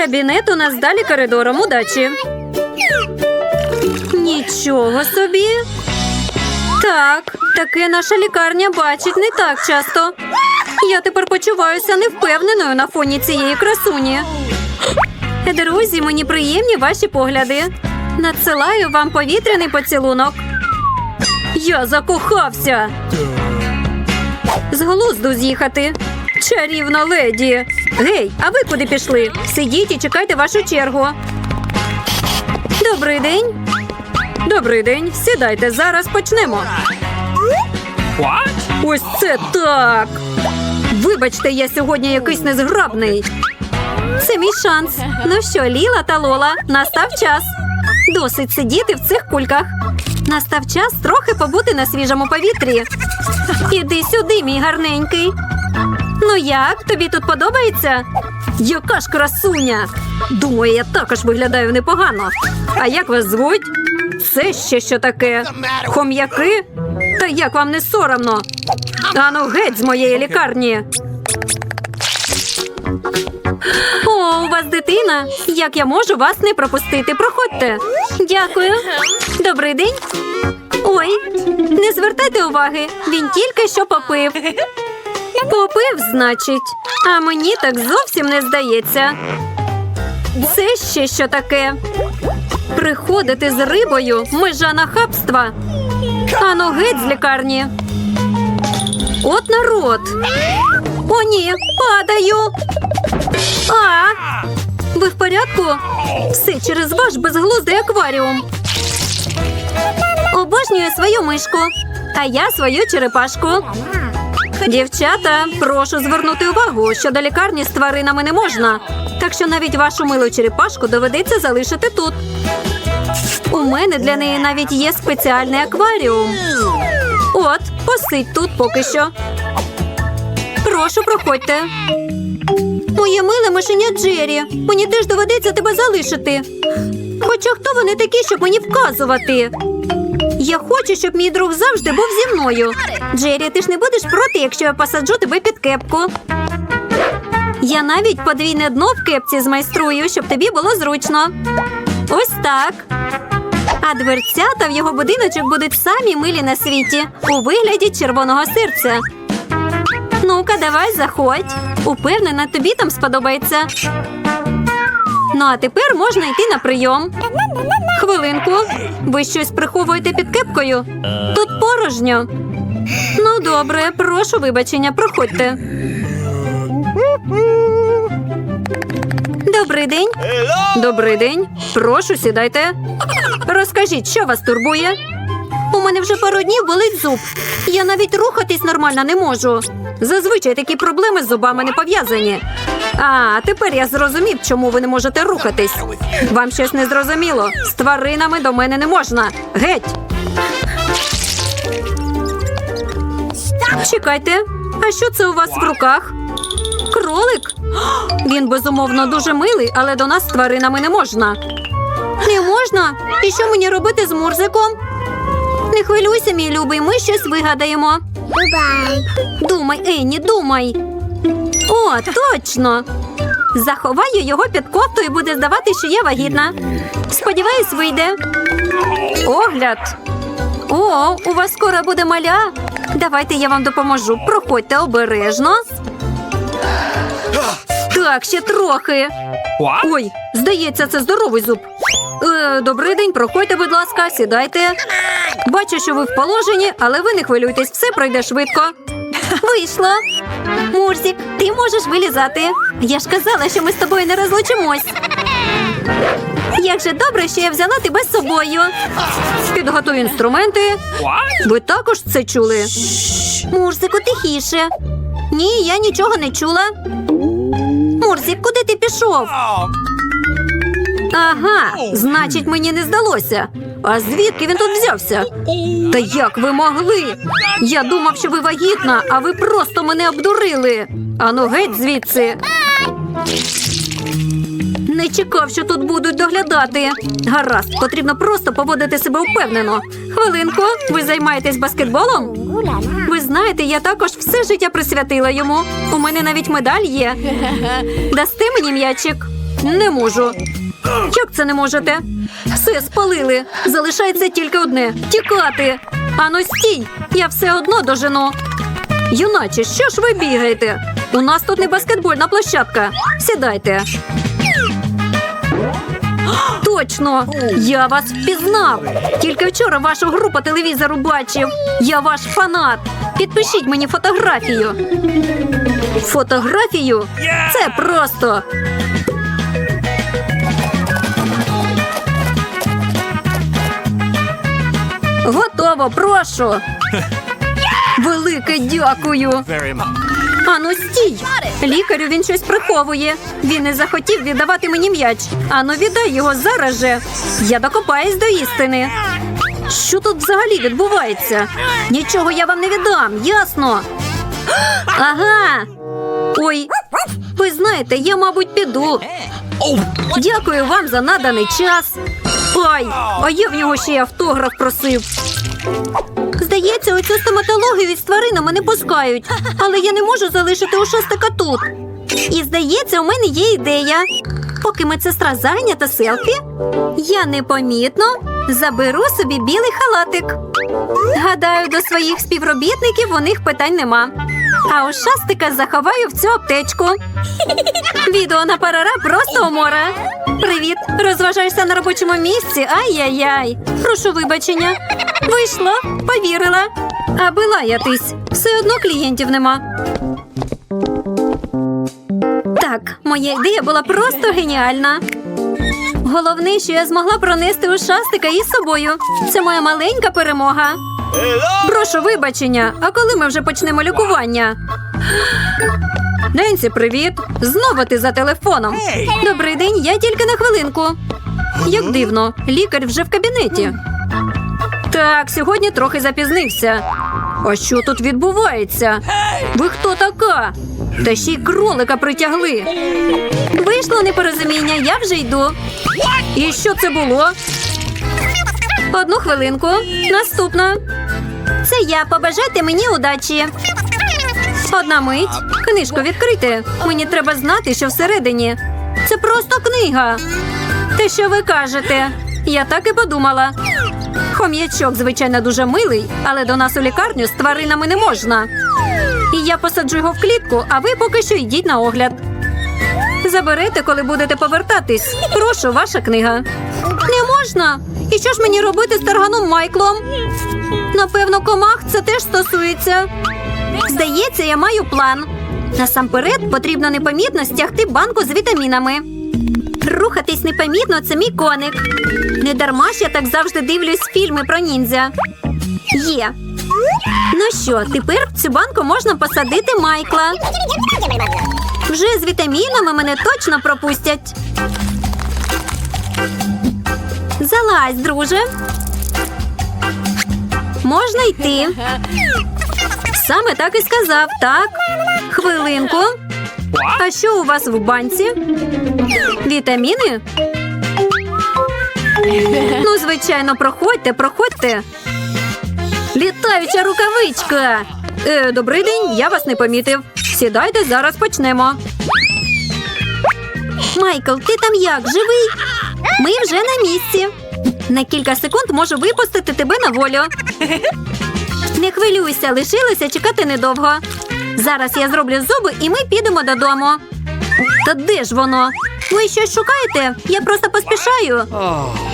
Кабінет у нас далі коридором. Удачі. Нічого собі. Так, таке наша лікарня бачить не так часто. Я тепер почуваюся невпевненою на фоні цієї красуні. Друзі, мені приємні ваші погляди. Надсилаю вам повітряний поцілунок. Я закохався. З глузду з'їхати. Чарівна леді. Гей, а ви куди пішли? Сидіть і чекайте вашу чергу. Добрий день. Добрий день. Сідайте, зараз почнемо. Ось це так. Вибачте, я сьогодні якийсь незграбний. Це мій шанс. Ну що, Ліла та Лола, настав час. Досить сидіти в цих кульках. Настав час трохи побути на свіжому повітрі. Іди сюди, мій гарненький. Ну як, тобі тут подобається? Яка ж красуня! Думаю, я також виглядаю непогано. А як вас звуть? Це ще що таке? Хом'яки? Та як вам не соромно? Ану геть з моєї лікарні. О, у вас дитина. Як я можу вас не пропустити? Проходьте. Дякую. Добрий день. Ой, не звертайте уваги. Він тільки що попив. Попив, значить. А мені так зовсім не здається. Це ще що таке? Приходити з рибою межа нахабства. Ану геть з лікарні. От народ. О, ні, падаю. А, ви в порядку? Все через ваш безглуздий акваріум. Обожнюю свою мишку, а я свою черепашку. Дівчата, прошу звернути увагу, що до лікарні з тваринами не можна. Так що навіть вашу милу черепашку доведеться залишити тут. У мене для неї навіть є спеціальний акваріум. От, посидь тут поки що. Прошу, проходьте. Моє миле мишеня Джері. Мені теж доведеться тебе залишити. Хоча хто вони такі, щоб мені вказувати? Я хочу, щоб мій друг завжди був зі мною. Джері, ти ж не будеш проти, якщо я посаджу тебе під кепку. Я навіть подвійне дно в кепці змайструю, щоб тобі було зручно. Ось так. А дверцята в його будиночок будуть самі милі на світі у вигляді червоного серця. Ну-ка, давай, заходь. Упевнена, тобі там сподобається. Ну, а тепер можна йти на прийом. Хвилинку. Ви щось приховуєте під кепкою? Тут порожньо. Ну, добре, прошу вибачення, проходьте. Добрий день. Добрий день. Прошу, сідайте. Розкажіть, що вас турбує? У мене вже пару днів болить зуб. Я навіть рухатись нормально не можу. Зазвичай такі проблеми з зубами не пов'язані. А, тепер я зрозумів, чому ви не можете рухатись. Вам щось не зрозуміло. З тваринами до мене не можна. Геть. Чекайте, а що це у вас в руках? Кролик? Він безумовно дуже милий, але до нас з тваринами не можна. Не можна? І що мені робити з Мурзиком? Не хвилюйся, мій любий, ми щось вигадаємо. Думай, Енні, думай. О, точно. Заховаю його під кофту і буде здавати, що я вагітна. Сподіваюсь, вийде. Огляд. О, у вас скоро буде маля. Давайте я вам допоможу. Проходьте обережно. Так, ще трохи. Ой, здається, це здоровий зуб. Е, добрий день, проходьте, будь ласка, сідайте. Бачу, що ви в положенні, але ви не хвилюйтесь, все пройде швидко. Вийшло. Мурзік, ти можеш вилізати. Я ж казала, що ми з тобою не розлучимось. Як же добре, що я взяла тебе з собою. Підготуй інструменти. Ви також це чули? Мурзику, тихіше. Ні, я нічого не чула. Мурзик, куди ти пішов? Ага, значить, мені не здалося. А звідки він тут взявся? Та як ви могли? Я думав, що ви вагітна, а ви просто мене обдурили. Ану геть звідси. Не чекав, що тут будуть доглядати. Гаразд, потрібно просто поводити себе впевнено. Хвилинку, ви займаєтесь баскетболом? Ви знаєте, я також все життя присвятила йому. У мене навіть медаль є. Дасти мені м'ячик. Не можу. Як це не можете? Все спалили. Залишається тільки одне тікати. Ану стій, я все одно дожену. Юначе, що ж ви бігаєте? У нас тут не баскетбольна площадка. Сідайте. Точно, я вас впізнав. Тільки вчора вашу гру по телевізору бачив. Я ваш фанат. Підпишіть мені фотографію. Фотографію? Це просто. Готово, прошу. Велике дякую. Ану, стій! Лікарю він щось приховує. Він не захотів віддавати мені м'яч. Ану, віддай його зараз же. Я докопаюсь до істини. Що тут взагалі відбувається? Нічого я вам не віддам, ясно? Ага. Ой, ви знаєте, я, мабуть, піду. Дякую вам за наданий час. Ай, а я в нього ще й автограф просив. Здається, оцю стоматологію з тваринами не пускають, але я не можу залишити ушастика тут. І здається, у мене є ідея. Поки медсестра зайнята селфі, я непомітно заберу собі білий халатик. Гадаю, до своїх співробітників у них питань нема. А ушастика заховаю в цю аптечку. Відео на парара просто умора. Привіт! Розважаєшся на робочому місці? Ай-яй-яй. Прошу вибачення. Вийшла, повірила. Аби лаятись. Все одно клієнтів нема. Так, моя ідея була просто геніальна. Головне, що я змогла пронести ушастика із собою. Це моя маленька перемога. Прошу вибачення, а коли ми вже почнемо лікування? Ненсі, привіт! Знову ти за телефоном. Добрий день, я тільки на хвилинку. Як дивно, лікар вже в кабінеті. Так, сьогодні трохи запізнився. А що тут відбувається? Ви хто така? Та ще й кролика притягли. Вийшло непорозуміння, я вже йду. І що це було? Одну хвилинку. Наступна. Це я. Побажайте мені удачі. Одна мить. Книжку відкрити. Мені треба знати, що всередині. Це просто книга. Те, що ви кажете, я так і подумала. Хом'ячок, звичайно, дуже милий, але до нас у лікарню з тваринами не можна. І я посаджу його в клітку, а ви поки що йдіть на огляд. Заберете, коли будете повертатись. Прошу, ваша книга. Можна. І що ж мені робити з тарганом Майклом? Напевно, комах це теж стосується. Здається, я маю план. Насамперед потрібно непомітно стягти банку з вітамінами. Рухатись непомітно це мій коник. Не дарма ж я так завжди дивлюсь фільми про ніндзя. Є. Ну що, тепер в цю банку можна посадити Майкла. Вже з вітамінами мене точно пропустять. Залазь, друже. Можна йти. Саме так і сказав, так. Хвилинку. А що у вас в банці? Вітаміни? Ну, звичайно, проходьте, проходьте. Літаюча рукавичка. Е, добрий день, я вас не помітив. Сідайте, зараз почнемо. Майкл, ти там як? Живий? Ми вже на місці. На кілька секунд можу випустити тебе на волю. Не хвилюйся, лишилося чекати недовго. Зараз я зроблю зуби і ми підемо додому. Та де ж воно? Ви щось шукаєте? Я просто поспішаю.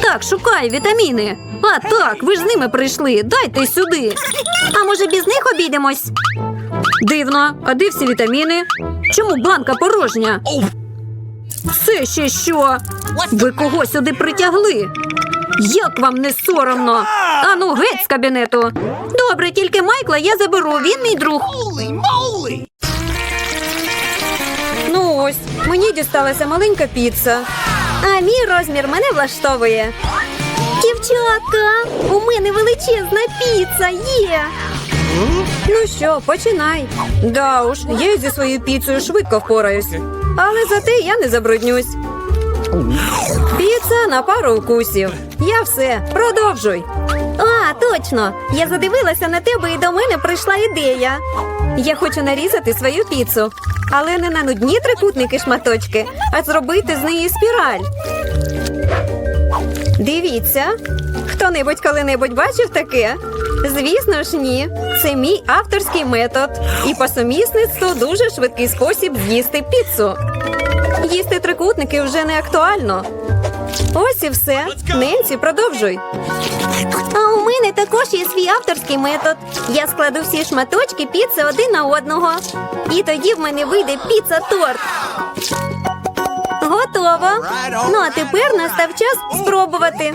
Так, шукаю вітаміни. А так, ви ж з ними прийшли. Дайте сюди. А може без них обійдемось? Дивно, а де всі вітаміни? Чому банка порожня? Це ще що? Ви кого сюди притягли? Як вам не соромно? Ану, геть з кабінету. Добре, тільки Майкла я заберу, він мій друг. Ну ось, мені дісталася маленька піца. А мій розмір мене влаштовує. Дівчатка, у мене величезна піца є. Ну що, починай. Да уж, я зі своєю піцею швидко впораюсь. Але зате я не забруднюсь. Піца на пару укусів. Я все, продовжуй. А, точно! Я задивилася на тебе і до мене прийшла ідея. Я хочу нарізати свою піцу, але не на нудні трикутники шматочки, а зробити з неї спіраль. Дивіться, хто-небудь коли-небудь бачив таке? Звісно ж, ні. Це мій авторський метод. І по сумісництву дуже швидкий спосіб з'їсти піцу. Їсти трикутники вже не актуально. Ось і все. Ненсі, продовжуй. А у мене також є свій авторський метод. Я складу всі шматочки піци один на одного. І тоді в мене вийде піца-торт. Готово. Ну а тепер настав час спробувати.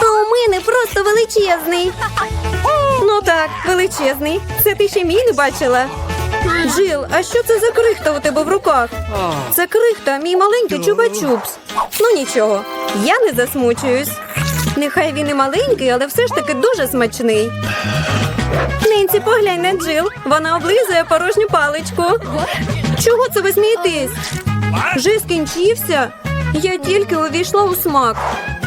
А у мене просто величезний. Ну так, величезний. Це ти ще мій не бачила. Джил, а що це за крихта у тебе в руках? Це крихта, мій маленький чупа-чупс. Ну нічого, я не засмучуюсь. Нехай він і маленький, але все ж таки дуже смачний. Ненці, поглянь на Джил. Вона облизує порожню паличку. Чого це ви смієтесь? Вже скінчився? Я тільки увійшла у смак.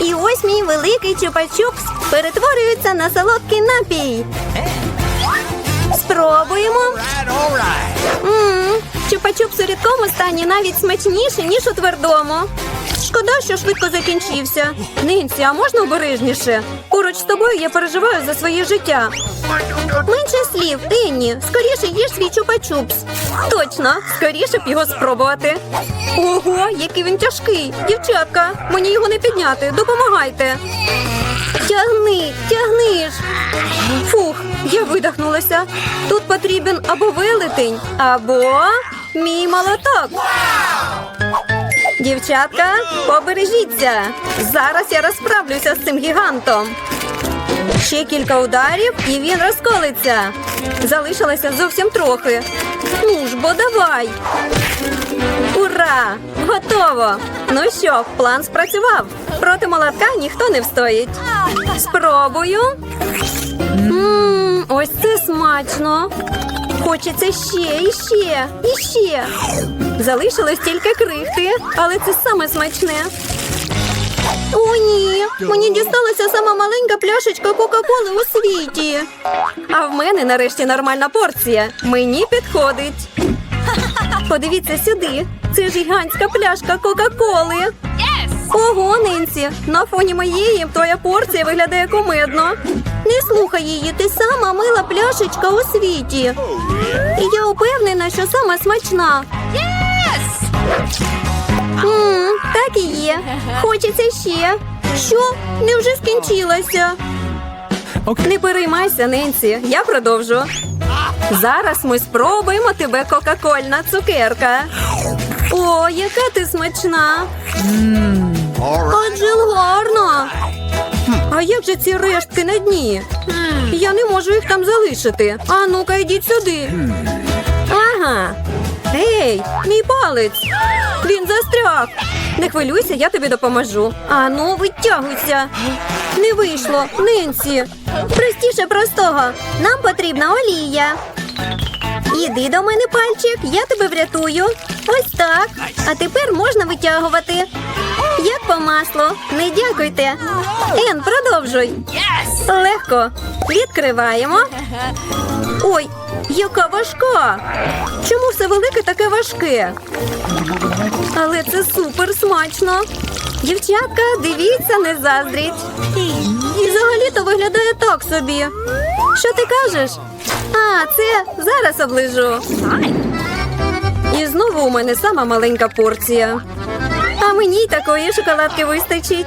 І ось мій великий чупа-чупс перетворюється на солодкий напій. Спробуємо. Чупа-чупс рідкому стані навіть смачніше, ніж у твердому. Шкода, що швидко закінчився. Нинці, а можна обережніше? Поруч з тобою я переживаю за своє життя. Менше слів, Енні, скоріше їж свій чупа-чупс. Точно, скоріше б його спробувати. Ого, який він тяжкий. Дівчатка, мені його не підняти. Допомагайте. Тягни, тягни ж. Фух, я видихнулася. Тут потрібен або велетень, або мій молоток. Дівчатка, побережіться. Зараз я розправлюся з цим гігантом. Ще кілька ударів, і він розколиться. Залишилося зовсім трохи. Ну ж бо давай. Ура! Готово! Ну що, план спрацював. Проти молотка ніхто не встоїть. Спробую. Ммм, ось це смачно. Хочеться ще, і ще, і ще. Залишилось тільки крихти, але це саме смачне. О, ні, мені дісталася сама маленька пляшечка Кока-Коли у світі. А в мене нарешті нормальна порція. Мені підходить. Подивіться сюди. Це ж гігантська пляшка Кока-Коли. Ого, Ненсі, на фоні моєї твоя порція виглядає кумедно. Не слухай її, ти сама мила пляшечка у світі. І я упевнена, що сама смачна. Мм, так і є. Хочеться ще. Що? Невже скінчилася? Не переймайся, Ненсі, я продовжу. Зараз ми спробуємо тебе кока-кольна цукерка. О, яка ти смачна! Адже гарно. А як же ці рештки на дні? Я не можу їх там залишити. А ну-ка, йдіть сюди. Ага. Ей, мій палець. Він застряг. Не хвилюйся, я тобі допоможу. А ну, витягуйся. Не вийшло, Ненсі. Простіше простого. Нам потрібна олія. Іди до мене, пальчик, я тебе врятую. Ось так. А тепер можна витягувати. Як по маслу. Не дякуйте. Ен, продовжуй. Легко. Відкриваємо. Ой, яка важка. Чому все велике таке важке. Але це супер смачно. Дівчатка, дивіться, не заздріть. І взагалі-то виглядає так собі. Що ти кажеш? А, це зараз оближу. І знову у мене сама маленька порція. А мені й такої шоколадки вистачить.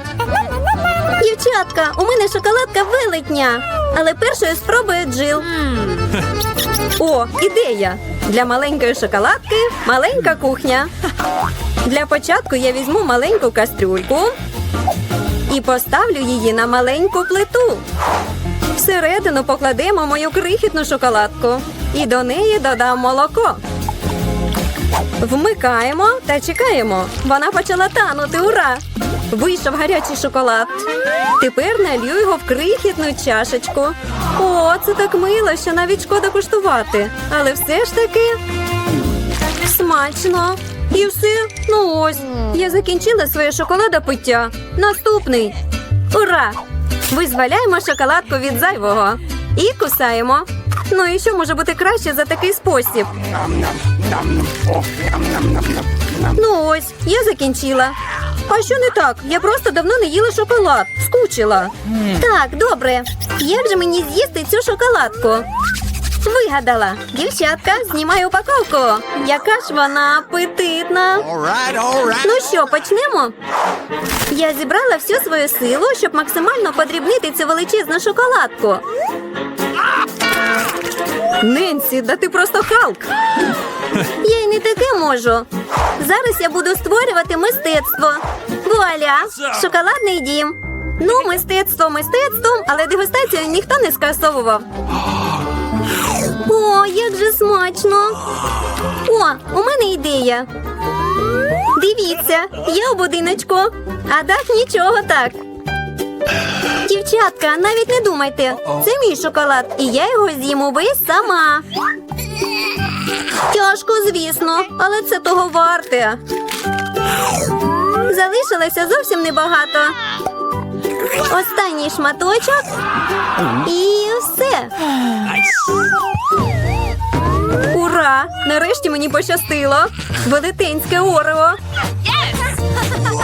Дівчатка, у мене шоколадка велетня. Але першою спробує Джил. О, ідея! Для маленької шоколадки маленька кухня. Для початку я візьму маленьку кастрюльку і поставлю її на маленьку плиту. Всередину покладемо мою крихітну шоколадку і до неї додам молоко. Вмикаємо та чекаємо. Вона почала танути. Ура! Вийшов гарячий шоколад. Тепер налью його в крихітну чашечку. О, це так мило, що навіть шкода куштувати. Але все ж таки смачно. І все. Ну ось. Я закінчила своє шоколадопиття. Наступний. Ура! Визволяємо шоколадку від зайвого. І кусаємо. Ну і що може бути краще за такий спосіб? Ну ось, я закінчила. А що не так? Я просто давно не їла шоколад. Скучила. Так, добре. Як же мені з'їсти цю шоколадку? Вигадала. Дівчатка, знімай упаковку. Яка ж вона апетитна. All right, all right. Ну що, почнемо? Я зібрала всю свою силу, щоб максимально подрібнити цю величезну шоколадку. Ненсі, да ти просто Халк. Я й не таке можу. Зараз я буду створювати мистецтво. Вуаля! Шоколадний дім. Ну, мистецтво мистецтвом, але дегустацію ніхто не скасовував. О, як же смачно! О, у мене ідея. Дивіться, я у будиночку, а дах нічого так. Дівчатка, навіть не думайте. Це мій шоколад, і я його з'їм увесь сама. Тяжко, звісно, але це того варте. Залишилося зовсім небагато. Останній шматочок і все. Ура! Нарешті мені пощастило. Велетенське орео.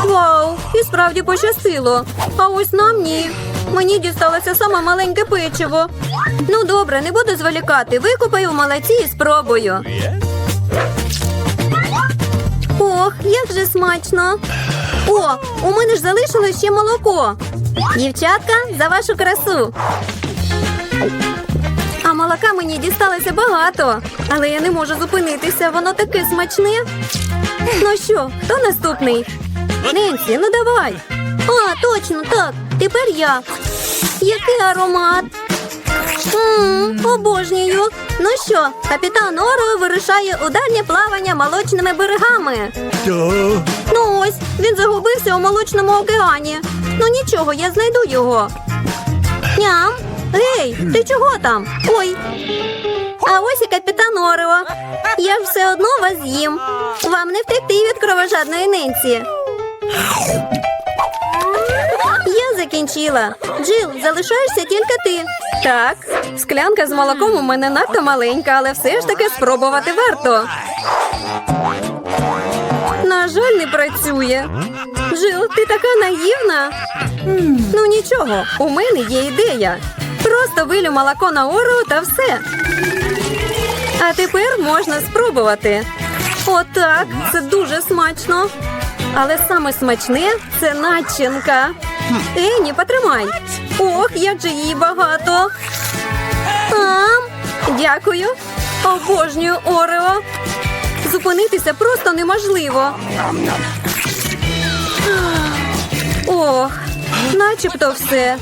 Вау! І справді пощастило. А ось нам ні. Мені дісталося саме маленьке печиво. Ну добре, не буду зволікати. Викупаю в молоці і спробую. Ох, як же смачно. О, у мене ж залишилось ще молоко. Дівчатка, за вашу красу. А молока мені дісталося багато, але я не можу зупинитися, воно таке смачне. Ну що, хто наступний? Ненсі, ну давай. А, точно, так. Тепер я. Який аромат? Ммм, обожнюю. Ну що, капітан Оро вирушає у дальнє плавання молочними берегами. Ну ось, він загубився у молочному океані. Ну нічого, я знайду його. Ням. Гей, ти чого там? Ой. А ось і капітан Орео. Я ж все одно вас з'їм. Вам не втекти від кровожадної ненці. Я закінчила. Джил, залишаєшся тільки ти. Так, склянка з молоком у мене надто маленька, але все ж таки спробувати варто. На жаль, не працює. Джил, ти така наївна. Ну нічого, у мене є ідея. Просто вилю молоко на ору та все. А тепер можна спробувати. Отак, це дуже смачно. Але саме смачне це начинка. Ені, потримай. Ох, як же її багато. А, дякую. Обожнюю Орео. Зупинитися просто неможливо. Ох, начебто все.